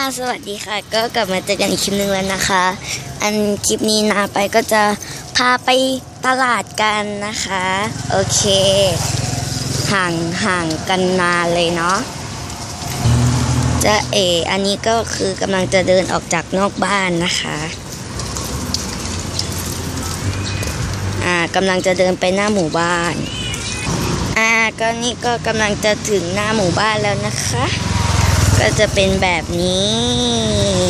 สวัสดีค่ะ ก็กลับมาเจอกันอีกคลิปหนึ่งแล้วนะคะ อันคลิปนี้นาไปก็จะพาไปตลาดกันนะคะ โอเค ห่างห่างกันนานเลยเนาะจะเออันนี้ก็คือกำลังจะเดินออกจากนอกบ้านนะคะอ่ากำลังจะเดินไปหน้าหมู่บ้านอ่าก็นี่ก็กำลังจะถึงหน้าหมู่บ้านแล้วนะคะ ก็จะเป็นแบบนี้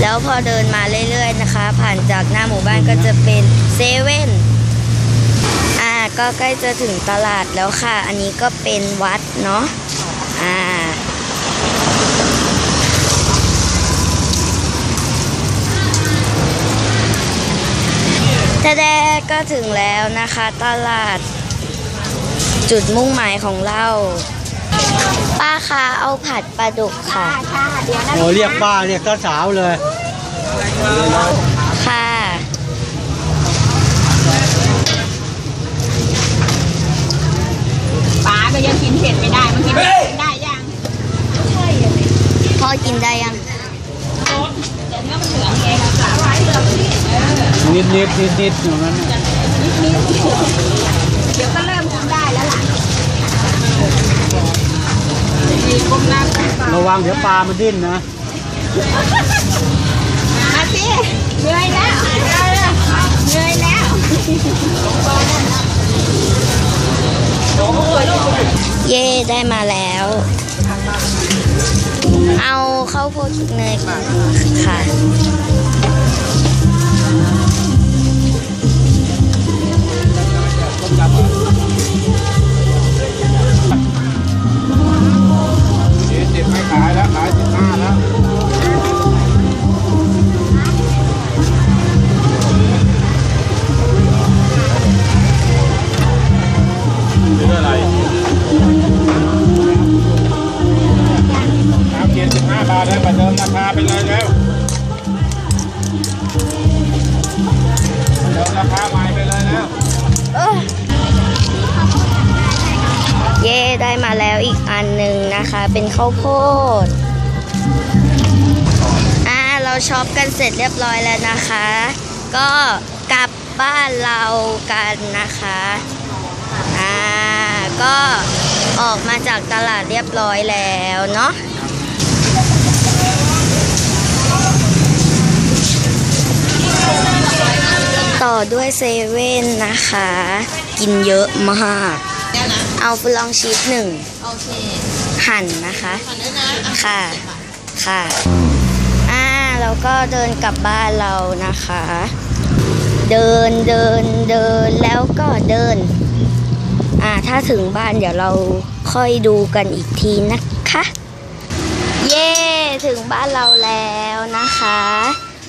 แล้วพอเดินมาเรื่อยๆนะคะ ผ่านจากหน้าหมู่บ้านก็จะเป็นเซเว่นอ่าก็ใกล้จะถึงตลาดแล้วค่ะ อันนี้ก็เป็นวัดเนาะอ่าทะแดก็ถึงแล้วนะคะตลาด จุดมุ่งหมายของเรา ป้าคะเอาผัดปลาดุกค่ะค่ะเดี๋ยวนะโอ้เรียกป้าเรียกสาวๆเลย ค่ะ ป๋าก็ยังกินเผ็ดไม่ได้มันกินเผ็ดได้ยังพ่อกินได้ยังแต่เนื้อมันเหลืองไงสาหร่ายเหลืองนี่นิดนิดนิดนิดอย่างนั้นน่ะนิดนิดเดี๋ยวก็เริ่มกินได้แล้วล่ะดี ก้มหน้าก้มตาระวังเดี๋ยวปลามันดิ้นนะมาสิเหนื่อยแล้วเหนื่อยแล้วเย่ได้มาแล้ว เอาข้าวโพดคลุกเนยค่ะ เดิมราคาใหม่ไปเลยแล้วเย่ได้มาแล้วอีกอันหนึ่งนะคะ เป็นข้าวโพดอ่าเราช็อปกันเสร็จเรียบร้อยแล้วนะคะ ก็กลับบ้านเรากันนะคะอ่าก็ออกมาจากตลาดเรียบร้อยแล้วเนาะ อด้วยเซเว่นนะคะ กินเยอะมาก เอาฟลองชีสหนึ่งโอเคหั่นนะคะขอด้วยนะค่ะ ค่ะ อ่าแล้วก็เดินกลับบ้านเรานะคะ เดินเดินเดินแล้วก็เดิน อ่าถ้าถึงบ้านเดี๋ยวเราค่อยดูกันอีกทีนะคะ เย้ ถึงบ้านเราแล้วนะคะ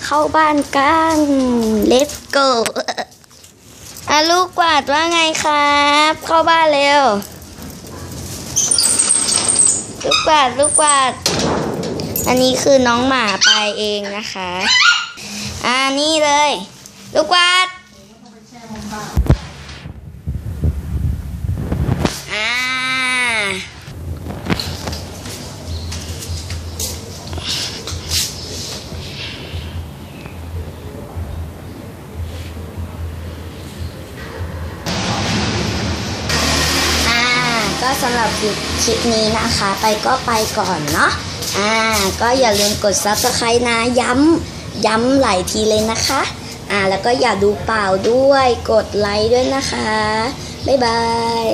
เข้าบ้านกัน let's go อาลูกกวาดว่าไงครับ เข้าบ้านเร็ว ลูกกวาดลูกกวาด อันนี้คือน้องหมาไปเองนะคะ อ่านี่เลย ลูกกวาด ก็สำหรับคลิปคลิปนี้นะคะ ไปก็ไปก่อนเนาะอ่าก็อย่าลืมกด subscribe นะย้ำย้ำหลายทีเลยนะคะอ่าแล้วก็อย่าดูเปล่าด้วยกดไลค์ด้วยนะคะ บ๊ายบาย